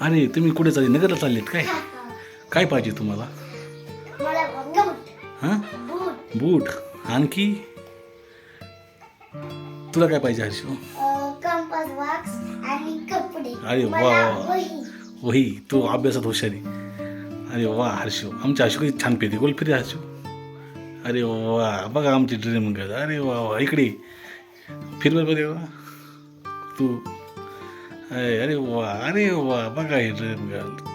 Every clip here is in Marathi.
अरे तुम्ही कुठे चालले? नगरला चाललेत काय? काय पाहिजे तुम्हाला? बूट. हां? बूट. बूट. आणखी? तुला काय पाहिजे हर्षू? अरे वा. वही. तू अभ्यासात हुशारी. अरे वा हर्षू. आमच्या हर्षू किती छान पेते गोल फिरे हर्षू. अरे वा. बघा आमची ड्रीम गर्ल अरे वा वा. इकडे. फिर बर. बरे वा तू. अरे अरे वा अरे वा बघा हे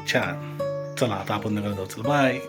छान. चला आता आपण नगर जाऊ. चल बाय.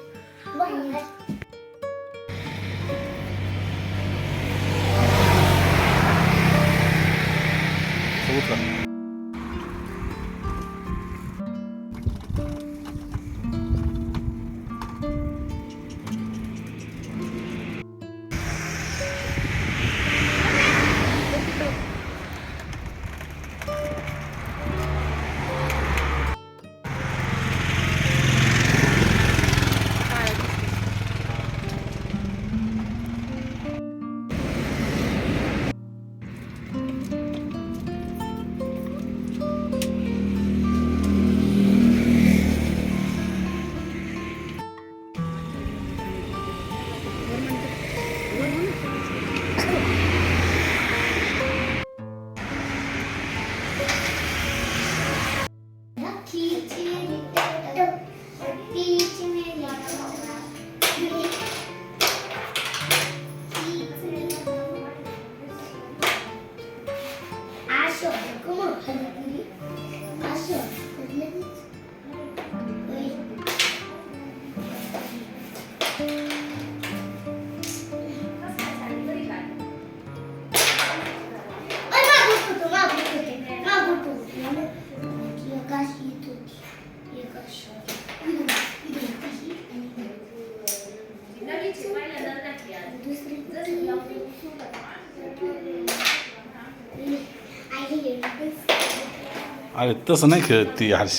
अरे तसं नाही खेळत ती हर्ष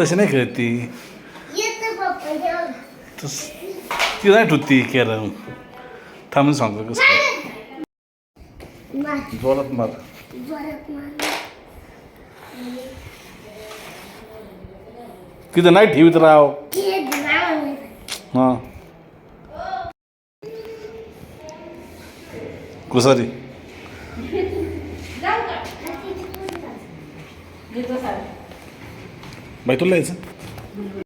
तशी नाही खेळत ती. तस ती नाही ठेवत ती कॅरम थांबून सांगतो कसं जोरात मार. तिथं नाही ठेवीत राव. हां. कुसारी बाई तुला यायचं